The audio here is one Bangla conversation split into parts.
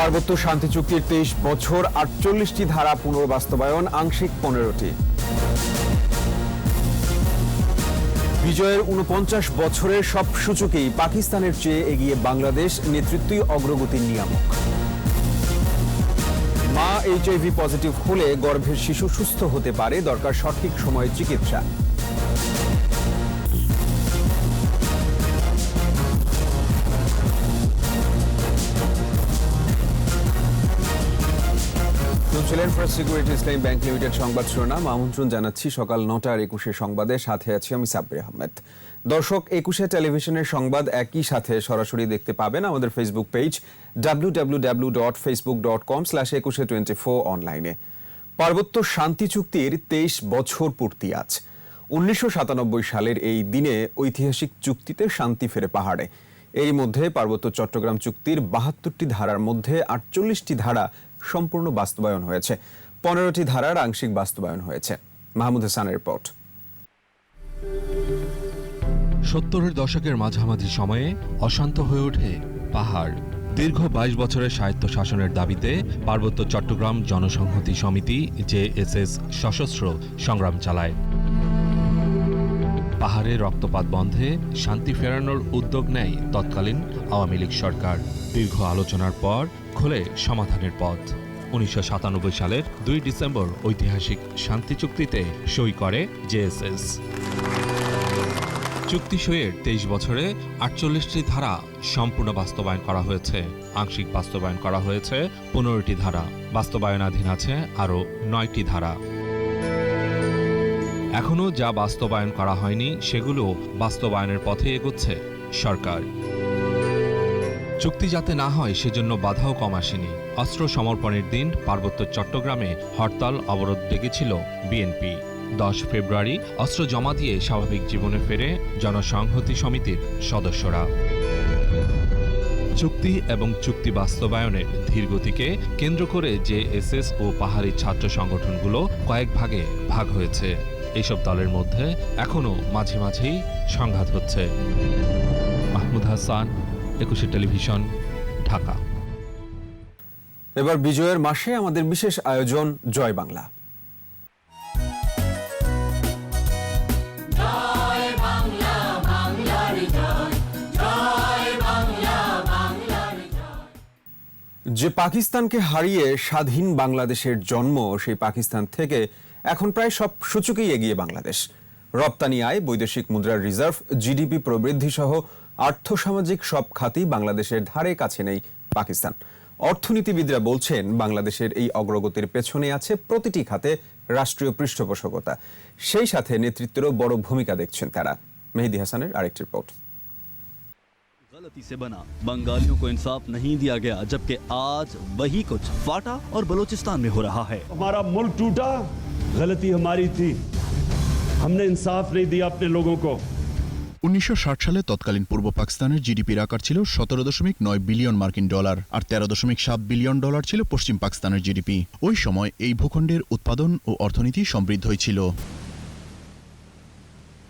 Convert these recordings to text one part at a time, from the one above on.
পার্বত্য শান্তি চুক্তির তেইশ বছর আটচল্লিশটি ধারা পুনর্বাস্তবায়ন, আংশিক পনেরোটি। বিজয়ের উনপঞ্চাশ বছরের সব সূচকেই পাকিস্তানের চেয়ে এগিয়ে বাংলাদেশ নেতৃত্বই অগ্রগতির নিয়ামক। মা এইচআইভি পজিটিভ হলে গর্ভের শিশু সুস্থ হতে পারে, দরকার সঠিক সময়ে চিকিৎসা। শুনছিলেন First Security Islami Bank Limited সংবাদ শিরোনাম। আমন্ত্রণ জানাচ্ছি সকাল নটার একুশে সংবাদে। সাথে আছি আমি সাব্বির আহমেদ। দর্শক, একুশে টেলিভিশনের সংবাদ একই সাথে সরাসরি দেখতে পাবেন আমাদের Facebook page W W dot Facebook dot com slash Ekushey twenty অনলাইনে পার্বত্য শান্তি চুক্তির তেইশ বছর পূর্তি আজ। উনিশশো সাতানব্বই সালের এই দিনে ঐতিহাসিক চুক্তিতে শান্তি ফেরে পাহাড়ে। এরই মধ্যে পার্বত্য চট্টগ্রাম চুক্তির বাহাত্তরটি ধারার মধ্যে আটচল্লিশটি ধারা সম্পূর্ণ বাস্তবায়ন হয়েছে। পনেরোটি ধারার আংশিক বাস্তবায়ন হয়েছে। মাহমুদ হাসানের রিপোর্ট। সত্তরের দশকের মাঝামাঝি সময়ে অশান্ত হয়ে ওঠে পাহাড়। দীর্ঘ বাইশ বছরের স্বায়ত্ত শাসনের দাবিতে পার্বত্য চট্টগ্রাম জনসংহতি সমিতি, জেএসএস সশস্ত্র সংগ্রাম চালায়। পাহাড়ে রক্তপাত বন্ধে শান্তি ফেরানোর উদ্যোগ নেয় তৎকালীন আওয়ামী লীগ সরকার। দীর্ঘ আলোচনার পর খোলে সমাধানের পথ। উনিশশো সাতানব্বই সালের দুই ডিসেম্বর ঐতিহাসিক শান্তি চুক্তিতে সই করে জেএসএস চুক্তি সইয়ের তেইশ বছরে আটচল্লিশটি ধারা সম্পূর্ণ বাস্তবায়ন করা হয়েছে। আংশিক বাস্তবায়ন করা হয়েছে পনেরোটি ধারা। বাস্তবায়নাধীন আছে আরও নয়টি ধারা। এখনও যা বাস্তবায়ন করা হয়নি, সেগুলো বাস্তবায়নের পথে এগোচ্ছে সরকার। চুক্তি যাতে না হয়, সেজন্য বাধাও কম আসেনি। অস্ত্র সমর্পণের দিন পার্বত্য চট্টগ্রামে হরতাল অবরোধ ডেকেছিল বিএনপি। দশ ফেব্রুয়ারি অস্ত্র জমা দিয়ে স্বাভাবিক জীবনে ফেরে জনসংহতি সমিতির সদস্যরা। চুক্তি এবং চুক্তি বাস্তবায়নের ধীরগতিকে কেন্দ্র করে যে এসএস ও পাহাড়ি ছাত্র সংগঠনগুলো কয়েক ভাগে ভাগ হয়েছে। এইসব দলের মধ্যে এখনও মাঝে মাঝেই সংঘাত হচ্ছে। মাহমুদ হাসান একুশে টেলিভিশন ঢাকা। এবার বিজয়ের মাসে আমাদের বিশেষ আয়োজন জয় বাংলা। যে পাকিস্তানকে হারিয়ে স্বাধীন বাংলাদেশের জন্ম সেই পাকিস্তান থেকে এখন প্রায় সব সূচকেই এগিয়ে বাংলাদেশ রপ্তানি আয় বৈদেশিক মুদ্রার রিজার্ভ জিডিপি প্রবৃদ্ধি সহ আর্থসামাজিক সব খাতেই বাংলাদেশের ধারে কাছে নেই পাকিস্তান অর্থনীতিবিদরা বলছেন বাংলাদেশের এই অগ্রগতির পেছনে আছে প্রতিটি খাতে রাষ্ট্রীয় পৃষ্ঠপোষকতা সেই সাথে নেতৃত্বেরও বড় ভূমিকা দেখছেন তারা মেহেদি হাসানের আরেকটি রিপোর্ট गलती से बना बंगालियों को इंसाफ नहीं दिया गया जबकि आज वही कुछ फाटा और बलूचिस्तान में हो रहा है हमारा मुल्क टूटा गलती हमारी थी हमने इंसाफ नहीं दिया अपने लोगों को উনিশশো সালে তৎকালীন পূর্ব পাকিস্তানের জিডিপির আকার ছিল সতেরো দশমিক নয় বিলিয়ন মার্কিন ডলার আর তেরো দশমিক সাত বিলিয়ন ডলার ছিল পশ্চিম পাকিস্তানের জিডিপি ওই সময় এই ভূখণ্ডের উৎপাদন ও অর্থনীতি সমৃদ্ধই ছিল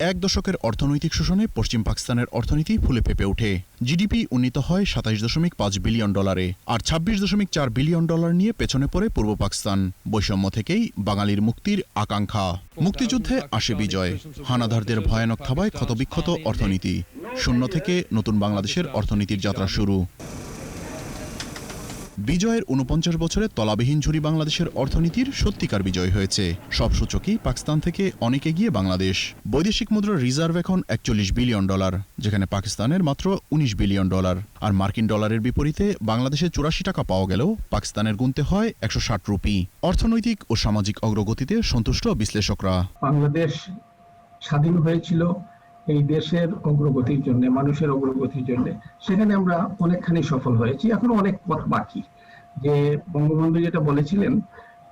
এক দশকের অর্থনৈতিক শোষণে পশ্চিম পাকিস্তানের অর্থনীতি ফুলে ফেপে ওঠে। জিডিপি উন্নীত হয় সাতাইশ দশমিক পাঁচ বিলিয়ন ডলারে আর ছাব্বিশ দশমিক চার বিলিয়ন ডলার নিয়ে পেছনে পড়ে পূর্ব পাকিস্তান। বৈষম্য থেকেই বাঙালির মুক্তির আকাঙ্ক্ষা। মুক্তিযুদ্ধে আসে বিজয়, হানাদারদের ভয়ানক থাবায় ক্ষতবিক্ষত অর্থনীতি। শূন্য থেকে নতুন বাংলাদেশের অর্থনীতির যাত্রা শুরু। বিজয়ের উনপঞ্চাশ বছরে তলাবিহীন ঝুড়ি বাংলাদেশের অর্থনীতির সত্যিকার বিজয় হয়েছে। সব সূচকই পাকিস্তান থেকে অনেক এগিয়ে বাংলাদেশ। বৈদেশিক মুদ্রার রিজার্ভ এখন একচল্লিশ বিলিয়ন ডলার, যেখানে পাকিস্তানের মাত্র উনিশ বিলিয়ন ডলার। আর মার্কিন ডলারের বিপরীতে বাংলাদেশে চুরাশি টাকা পাওয়া গেলেও পাকিস্তানের গুনতে হয় একশো ষাট রুপি। অর্থনৈতিক ও সামাজিক অগ্রগতিতে সন্তুষ্ট বিশ্লেষকরা। বাংলাদেশ স্বাধীন হয়েছিল এই দেশের অগ্রগতির জন্য, মানুষের অগ্রগতির জন্য। সেখানে আমরা অনেকখানি সফল হয়েছি, এখনও অনেক পথ বাকি। যে বঙ্গবন্ধু যেটা বলেছিলেন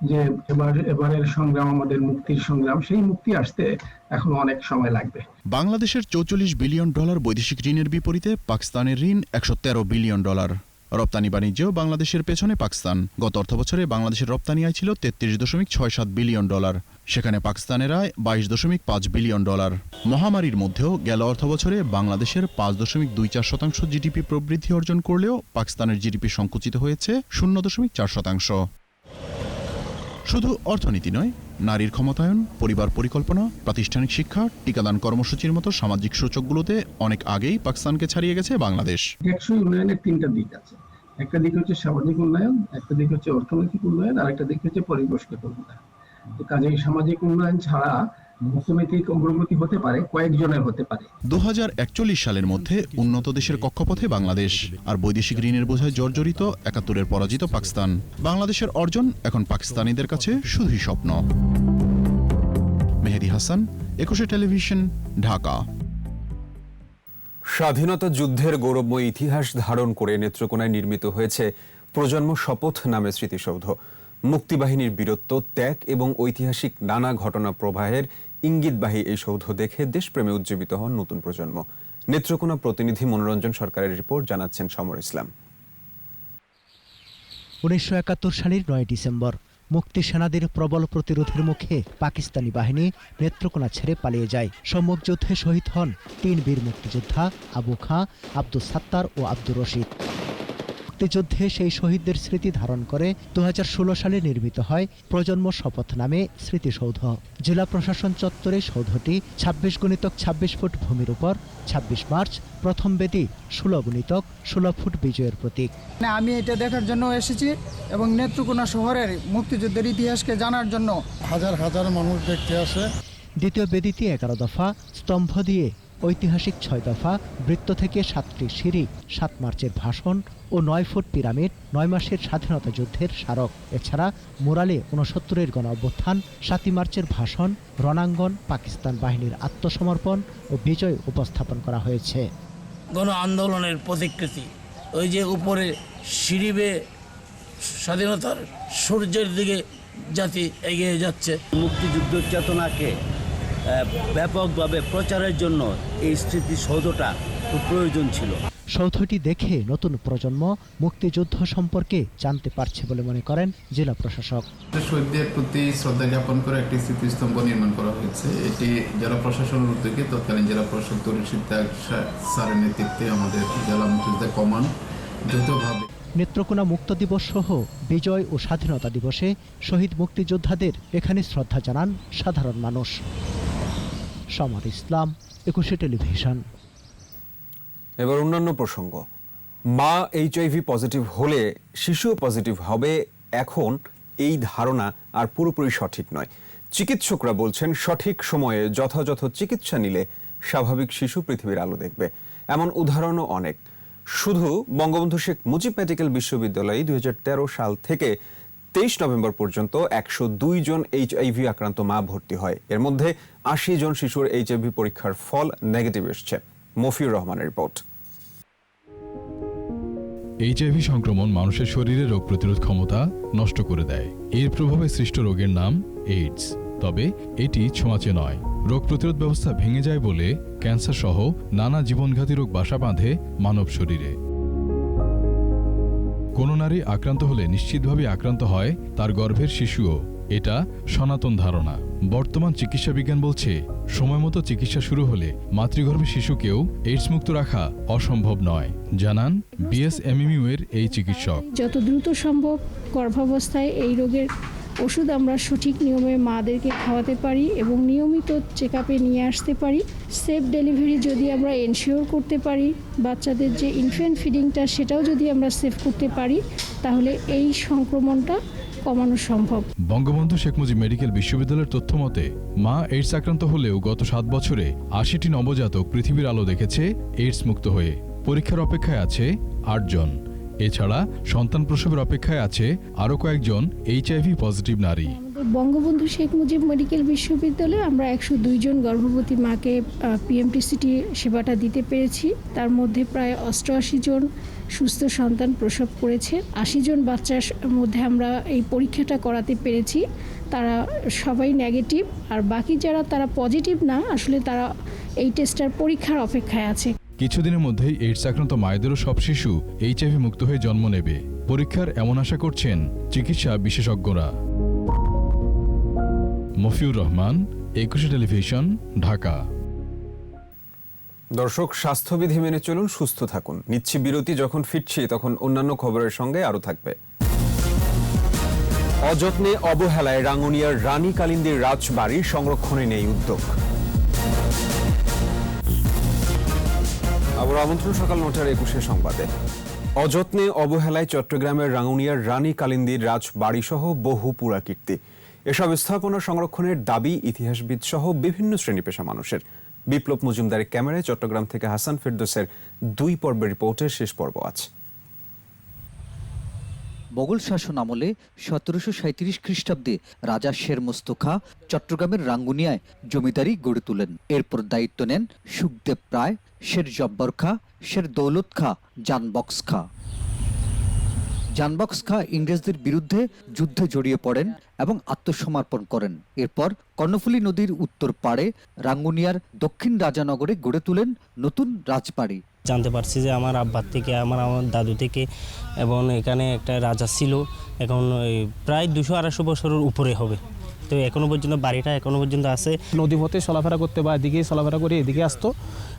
যে এবার, এবারের সংগ্রাম, আমাদের মুক্তির সংগ্রাম, সেই মুক্তি আসতে এখন অনেক সময় লাগবে। বাংলাদেশের চৌচল্লিশ বিলিয়ন ডলার বৈদেশিক ঋণের বিপরীতে পাকিস্তানের ঋণ একশো তেরো বিলিয়ন ডলার। রপ্তানি বাণিজ্যেও বাংলাদেশের পেছনে পাকিস্তান। গত অর্থবছরে বাংলাদেশের রপ্তানি আয় ছিল তেত্রিশ দশমিক ছয় সাত বিলিয়ন ডলার। সেখানে পাকিস্তানের আয় বাইশ দশমিক পাঁচ বিলিয়ন ডলার। মহামারীর মধ্যেও গেল অর্থবছরে বাংলাদেশের পাঁচ দশমিক দুই চার শতাংশ জিডিপি প্রবৃদ্ধি অর্জন করলেও পাকিস্তানের জিডিপি সংকুচিত হয়েছে শূন্য দশমিক চার শতাংশ। শুধু অর্থনীতি নয় নারীর ক্ষমতায়ন, পরিবার পরিকল্পনা, প্রাতিষ্ঠানিক শিক্ষা, টিকাদান কর্মসূচির মতো সামাজিক সূচকগুলোতে অনেক আগেই পাকিস্তানকে ছাড়িয়ে গেছে বাংলাদেশ। টেকসই উন্নয়নের তিনটা দিক আছে। একটা দিক হচ্ছে সামাজিক উন্নয়ন, একটা দিক হচ্ছে অর্থনৈতিক উন্নয়ন, আর একটা দিক হচ্ছে পরিবেশগত উন্নয়ন। তো কাজেই সামাজিক উন্নয়ন ছাড়া অর্থনৈতিক অগ্রগতি হতে পারে কয়েকজনের হতে পারে। দু সালের মধ্যে উন্নত দেশের কক্ষপথে বাংলাদেশ আর বৈদেশিক ঋণের বোঝায় জর্জরিত একাত্তরের পরাজিত পাকিস্তান। বাংলাদেশের অর্জন এখন পাকিস্তানিদের কাছে শুধুই স্বপ্ন। মেহেদি হাসান একুশে টেলিভিশন ঢাকা। স্বাধীনতা যুদ্ধের গৌরবময় ইতিহাস ধারণ করে নেত্রকোনায় নির্মিত হয়েছে প্রজন্ম শপথ নামে স্মৃতিসৌধ। মুক্তিবাহিনীর বীরত্ব ত্যাগ এবং ঐতিহাসিক নানা ঘটনা প্রবাহের ইঙ্গিতবাহী এই সৌধ দেখে দেশপ্রেমে উজ্জীবিত হন নতুন প্রজন্ম। নেত্রকোনা প্রতিনিধি মনোরঞ্জন সরকারের রিপোর্ট জানাচ্ছেন সমর ইসলাম। উনিশশো একাত্তর সালের নয় ডিসেম্বর, মুক্তি সেনাদের প্রবল প্রতিরোধের মুখে পাকিস্তানি বাহিনী নেত্রকোনা ছেড়ে পালিয়ে যায়। সম্মুখ যুদ্ধে শহীদ হন তিন বীর মুক্তিযোদ্ধা আবু খাঁ, আব্দুল সাত্তার ও আব্দুর রশিদ। মুক্তিযুদ্ধে সেই শহীদদের স্মৃতি ধারণ করে দু হাজার ষোলো সালে নির্মিত হয় প্রজন্ম শপথ নামে স্মৃতিসৌধ। জেলা প্রশাসন চত্বরে সৌধটি ছাব্বিশ গুণিতক ছাব্বিশ ফুট ভূমির উপর ছাব্বিশ মার্চ প্রথম বেদি ষোলো গুণিতক ষোলো ফুট বিজয়ের প্রতীক। না, আমি এটা দেখার জন্য এসেছি এবং নেত্রকোনা শহরের মুক্তিযুদ্ধের ইতিহাসকে জানার জন্য। হাজার হাজার মানুষ দেখতে আসে। দ্বিতীয় বেদিতে এগারো দফা স্তম্ভ দিয়ে ঐতিহাসিক ছয় দফা বৃত্ত থেকে সাতটি সিঁড়ি সাত মার্চের ভাষণ ও নয় ফুট পিরামিড নয় মাসের স্বাধীনতা যুদ্ধের স্মারক। এছাড়া মোরালে ঊনসত্তরের গণ অভ্যুত্থান সাতই মার্চের ভাষণ রণাঙ্গন পাকিস্তান বাহিনীর আত্মসমর্পণ ও বিজয় উপস্থাপন করা হয়েছে। গণ আন্দোলনের প্রতিকৃতি ওই যে উপরে সিঁড়ি বেয়ে স্বাধীনতার সূর্যের দিকে জাতি এগিয়ে যাচ্ছে। মুক্তিযুদ্ধ চেতনাকে ব্যাপকভাবে প্রচারের জন্য এই স্মৃতিসৌধটা খুব প্রয়োজন ছিল। সৌধটি দেখে নতুন প্রজন্ম মুক্তিযুদ্ধ সম্পর্কে জানতে পারছে বলে মনে করেন জেলা প্রশাসক। শহীদদের প্রতি শ্রদ্ধা জ্ঞাপন করে একটি স্মৃতিস্তম্ভ নির্মাণ করা হয়েছে। এটি জেলা প্রশাসনের উদ্যোগে তৎকালীন জেলা প্রশাসক তরুণ সিদ্ধার স্যারের নেতৃত্বে আমাদের জেলা মুক্তিযোদ্ধা কমান যৌথভাবে নেত্রকোনা মুক্ত দিবস সহ বিজয় ও স্বাধীনতা দিবসে শহীদ মুক্তিযোদ্ধাদের এখানে শ্রদ্ধা জানান সাধারণ মানুষ। সমর ইসলাম, একুশে টেলিভিশন। এবার অন্যান্য প্রসঙ্গ। মা এইচআইভি পজিটিভ হলে শিশুও পজিটিভ হবে, এখন এই ধারণা আর পুরোপুরি সঠিক নয়। চিকিৎসকরা বলছেন, সঠিক সময়ে যথাযথ চিকিৎসা নিলে স্বাভাবিক শিশু পৃথিবীর আলো দেখবে। এমন উদাহরণও অনেক। শুধু বঙ্গবন্ধু শেখ মুজিব মেডিকেল বিশ্ববিদ্যালয়ে দুই হাজার তেরো সাল থেকে তেইশ নভেম্বর পর্যন্ত একশো দুই জন এইচআইভি আক্রান্ত মা ভর্তি হয়। এর মধ্যে আশি জন শিশুর এইচআইভি পরীক্ষার ফল নেগেটিভ এসছে। মফিউর রহমানের রিপোর্ট। এইচআইভি সংক্রমণ মানুষের শরীরে রোগ প্রতিরোধ ক্ষমতা নষ্ট করে দেয়। এর প্রভাবে সৃষ্ট রোগের নাম এইডস। তবে এটি ছোঁয়াচে নয়। রোগ প্রতিরোধ ব্যবস্থা ভেঙে যায় বলে ক্যান্সার সহ নানা জীবনঘাতী রোগ বাসা বাঁধে মানব শরীরে। কোনো নারী আক্রান্ত হলে নিশ্চিতভাবে আক্রান্ত হয় তার গর্ভের শিশুও। এটা সনাতন ধারণা। বর্তমান চিকিৎসা বিজ্ঞান বলছে সময়মতো চিকিৎসা শুরু হলে মাতৃগর্ভে শিশুকেও এইডস মুক্ত রাখা অসম্ভব নয়। জানান বিএসএমইউ এর এই চিকিৎসক। যত দ্রুত সম্ভব গর্ভাবস্থায় এই রোগের ওষুধ আমরা সঠিক নিয়মে মাদেরকে খাওয়াতে পারি এবং নিয়মিত চেক আপে নিয়ে আসতে পারি। সেফ ডেলিভারি যদি আমরা এনশিওর করতে পারি, বাচ্চাদের যে ইনফেন্ট ফিডিংটা সেটাও যদি আমরা সেভ করতে পারি, তাহলে এই সংক্রমণটা কমানো সম্ভব। বঙ্গবন্ধু শেখ মুজিব মেডিকেল বিশ্ববিদ্যালয়ের তথ্য মতে, মা এইডস আক্রান্ত হলেও গত সাত বছরে আশিটি নবজাতক পৃথিবীর আলো দেখেছে এইডস মুক্ত হয়ে। পরীক্ষার অপেক্ষায় আছে আটজন। এছাড়া সন্তান প্রসবের অপেক্ষায় আছে আরও কয়েকজন এইচআইভি পজিটিভ নারী। বঙ্গবন্ধু শেখ মুজিব মেডিকেল বিশ্ববিদ্যালয়ে আমরা একশো দুইজন গর্ভবতী মাকে পিএমটিসিটি সেবাটা দিতে পেরেছি। তার মধ্যে প্রায় অষ্টআশি জন সুস্থ সন্তান প্রসব করেছে। আশি জন বাচ্চার মধ্যে আমরা এই পরীক্ষাটা করাতে পেরেছি। তারা সবাই নেগেটিভ আর বাকি যারা তারা পজিটিভ না, আসলে তারা এই টেস্টটার পরীক্ষার অপেক্ষায় আছে। কিছুদিনের মধ্যেই এইডস আক্রান্ত মায়েদেরও সব শিশু এইচআইভি মুক্ত হয়ে জন্ম নেবে। পরীক্ষার এমন আশা করছেন চিকিৎসা বিশেষজ্ঞরা। মফিউর রহমান, একুশে টেলিভিশন, ঢাকা। দর্শক, স্বাস্থ্যবিধি মেনে চলুন, সুস্থ থাকুন। নিচ্ছি বিরতি, যখন ফিরছি তখন অন্যান্য খবরের সঙ্গে আরও থাকবে। অযত্নে অবহেলায় রাঙ্গুনিয়ার রানী কালিন্দির রাজবাড়ি সংরক্ষণে নেই উদ্যোগ। আবার আমন্ত্রণ সকাল নটার একুশে সংবাদে। অযত্নে অবহেলায় চট্টগ্রামের রাঙ্গুনিয়ার রানী কালিন্দির রাজবাড়িসহ বহু পুরাকীর্তি। এসব স্থাপনা সংরক্ষণের দাবি ইতিহাসবিদ সহ বিভিন্ন শ্রেণি পেশা মানুষের। বিপ্লব মজুমদারের ক্যামেরায় চট্টগ্রাম থেকে হাসান ফেরদোসের দুই পর্বের রিপোর্টের শেষ পর্ব আছে মোগল শাসন আমলে সতেরোশো সাঁত্রিশ খ্রিস্টাব্দে রাজা শের মোস্তখা চট্টগ্রামের রাঙ্গুনিয়ায় জমিদারি গড়ে তোলেন। এরপর দায়িত্ব নেন সুখদেব রায়, শের জব্বর খা শের দৌলত খা জানবক্স খা জানবক্স খা ইংরেজদের বিরুদ্ধে যুদ্ধে জড়িয়ে পড়েন এবং আত্মসমর্পণ করেন। এরপর কর্ণফুলী নদীর উত্তর পাড়ে রাঙ্গুনিয়ার দক্ষিণ রাজানগরে গড়ে তোলেন নতুন রাজবাড়ি। জানতে পারছি যে আমার আব্বার থেকে আমার আমার দাদু থেকে এবং এখানে একটা রাজা ছিল এখন প্রায় দুশো আড়াইশো বছরের উপরে হবে। তো এখনও পর্যন্ত বাড়িটা এখনও পর্যন্ত আছে। নদী পথে চলাফেরা করতে বা এদিকে চলাফেরা করে এদিকে আসতো।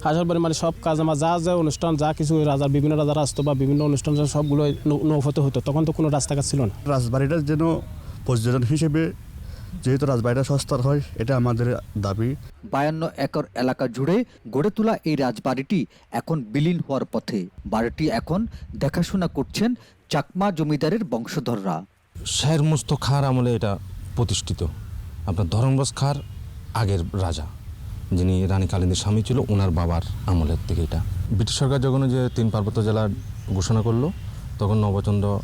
আসার পরে মানে সব কাজ আমার যা যা অনুষ্ঠান যা কিছু রাজার বিভিন্ন রাজারা আসতো বা বিভিন্ন অনুষ্ঠান সবগুলো নৌ- নৌপথে হতো। তখন তো কোনো রাস্তাঘাট ছিল না। রাজবাড়িটা যেন পর্যটন হিসেবে যেহেতু রাজবাড়িটা সস্তার হয় এটা আমাদের দাবি। বায়ান্ন একর এলাকা জুড়ে গড়ে তোলা এই রাজবাড়িটি এখন বিলীন হওয়ার পথে। বাড়িটি এখন দেখাশোনা করছেন চাকমা জমিদারের বংশধররা। শের মুস্ত খার আমলে এটা প্রতিষ্ঠিত। আপনার ধরমবস খার আগের রাজা। যিনি রানী কালিন্দের স্বামী ছিল ওনার বাবার আমলের থেকে এটা। ব্রিটিশ সরকার যখন যে তিন পার্বত্য জেলার ঘোষণা করল তখন নবচন্দ্র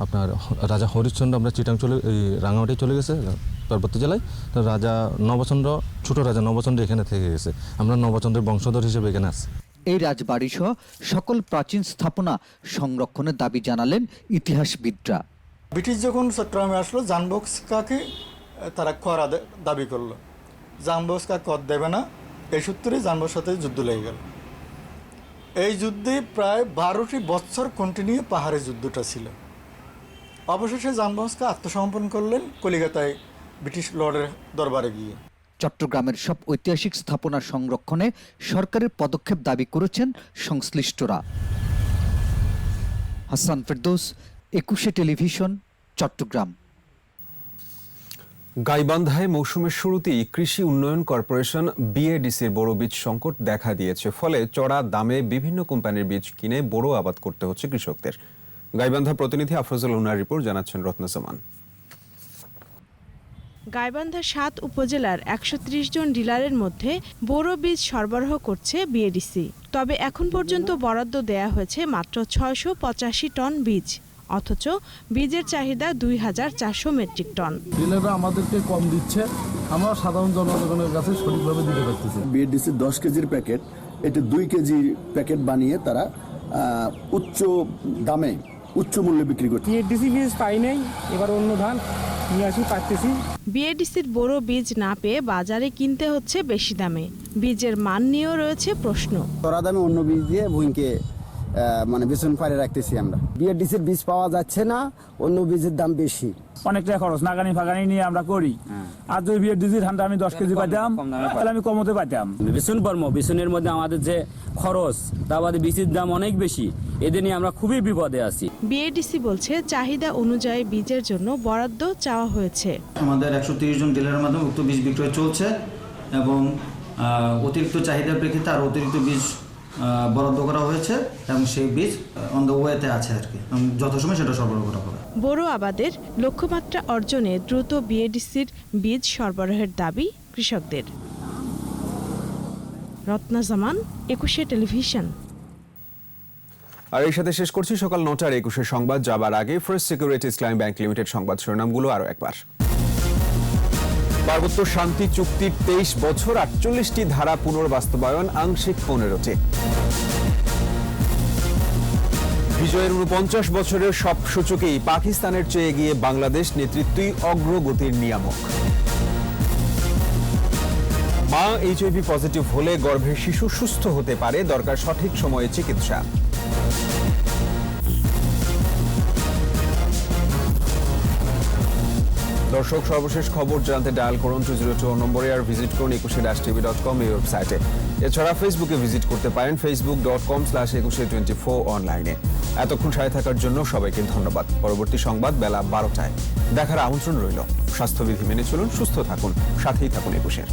আপনার রাজা হরিশ্চন্দ্র আমরা চিটাং চলে এই রাঙামাটি চলে গেছে পার্বত্য জেলায়। তো রাজা নবচন্দ্র ছোট রাজা নবচন্দ্র এখানে থেকে গেছে। আমরা নবচন্দ্রের বংশধর হিসেবে এখানে আছি। এই রাজবাড়ি সহ সকল প্রাচীন স্থাপনা সংরক্ষণের দাবি জানালেন ইতিহাসবিদরা। ব্রিটিশ যখন চট্টগ্রামে আসলো জানবক্স কাকে তারা আদা- দাবি করল। জানবক্স কা কর দেবে না? এই সূত্রে জানবক্স সাথে যুদ্ধ লেগে গেল। এই যুদ্ধে প্রায় বারোটি বৎসর কন্টিনিউ পাহাড়ে যুদ্ধটা ছিল। অবশেষে জানবক্সকে আত্মসমর্পণ করলেন কলিকাতায় ব্রিটিশ লর্ডের দরবারে গিয়ে। চট্টগ্রামের সব ঐতিহাসিক স্থাপনা সংরক্ষণে সরকারের পদক্ষেপ দাবি করেছেন সংশ্লিষ্টরা। হাসান ফেরদৌস, একুশে টেলিভিশন, চট্টগ্রাম। গাইবান্ধায় মৌসুমের শুরুতেই কৃষি উন্নয়ন কর্পোরেশন বিএডিসির বড় বীজ সংকট দেখা দিয়েছে। ফলে চড়া দামে বিভিন্ন কোম্পানির বীজ কিনে বড় আবাদ করতে হচ্ছে কৃষকদের। গাইবান্ধা প্রতিনিধি আফরোজুল উনার রিপোর্ট জানাচ্ছেন রত্নসামান। গাইবান্ধা সাত উপজেলার একশো ত্রিশ জন ডিলারের মধ্যে বোরো বীজ সরবরাহ করছে বিএডিসি। তবে এখন পর্যন্ত বরাদ্দ দেয়া হয়েছে মাত্র ছয়শো পঁচাশি টন বীজ। অথচ বীজের চাহিদা দুই হাজার চারশো মেট্রিক টন। ডিলাররা আমাদেরকে কম দিচ্ছে আমরা সাধারণ জনগণের কাছে সঠিকভাবে দিতে পারতেছি। বিএডিসি দশ কেজির প্যাকেট এটি দুই কেজি প্যাকেট বানিয়ে তারা উচ্চ দামে উচ্চ মূল্যে বিক্রি করছে। ডিসি বীজ পাই নাই এবার অন্য ধান নিয়ে আসি পাচ্তেছি বিএডিসির বড় বীজ না পেয়ে বাজারে কিনতে হচ্ছে বেশি দামে। বীজের মান নিয়েও রয়েছে প্রশ্ন। তোরা দামে অন্য বীজ দিয়ে ভুঁইকে মানে বেতন পারে রাখতেছি আমরা। বিএডিসির বীজ পাওয়া যাচ্ছে না অন্য বীজের দাম বেশি। অনেকটা খরচ নাগানি ফাগানি নিয়ে আমরা করি। আর যদি ডিসি ধানটা আমি দশ কেজি পাইতাম তাহলে আমি কমতে পাইতাম। বেসন কর্ম বেসনের মধ্যে আমাদের যে খরচ তা বাদে বীজের দাম অনেক বেশি। এদের নিয়ে আমরা খুবই বিপদে আছি। বিএডিসি বলছে চাহিদা অনুযায়ী বীজের জন্য বরাদ্দ চাওয়া হয়েছে। আমাদের একশো তিরিশ জন ডিলারের মাধ্যমে উক্ত বীজ বিক্রয় চলছে এবং অতিরিক্ত চাহিদার প্রেক্ষিতে আর অতিরিক্ত বীজ বরাদ্দ করা হয়েছে এবং সেই বীজ অন দ্য ওয়েতে আছে আর কি। যথাসময় সেটা সরবরাহ করা হবে। বড় আবাদের লক্ষ্যমাত্রা অর্জনে দ্রুত বিএডিসির বীজ সরবরাহের দাবি কৃষকদের। রত্না জামান একুশে টেলিভিশন। আর এই সাথে শেষ করছি সকাল নটার একুশে সংবাদ যাবার আগে First Security Islami Bank Limited সংবাদ শিরোনামগুলো আরও একবার। পার্বত্য শান্তি চুক্তির তেইশ বছর, আটচল্লিশটি ধারা পুনর্বাস্তবায়ন, আংশিক পনেরোটি। বিজয়ের উনপঞ্চাশ বছরের সব সূচকেই পাকিস্তানের চেয়ে গিয়ে বাংলাদেশ নেতৃত্বই অগ্রগতির নিয়ামক। মা এইচআইভি পজিটিভ হলে গর্ভের শিশু সুস্থ হতে পারে, দরকার সঠিক সময়ে চিকিৎসা। দর্শক, সর্বশেষ খবর জানতে ডায়াল করুন টু জিরো টু নম্বরে আর ভিজিট করুন একুশে ড্যাশ টিভি ডট কম এই ওয়েবসাইটে এছাড়া ফেসবুকে ভিজিট করতে পারেন Facebook dot com slash Ekushey twenty four অনলাইনে এতক্ষণ সাথে থাকার জন্য সবাইকে ধন্যবাদ। পরবর্তী সংবাদ বেলা বারোটায়। দেখার আমন্ত্রণ রইল। স্বাস্থ্যবিধি মেনে চলুন, সুস্থ থাকুন, সাথেই থাকুন একুশের।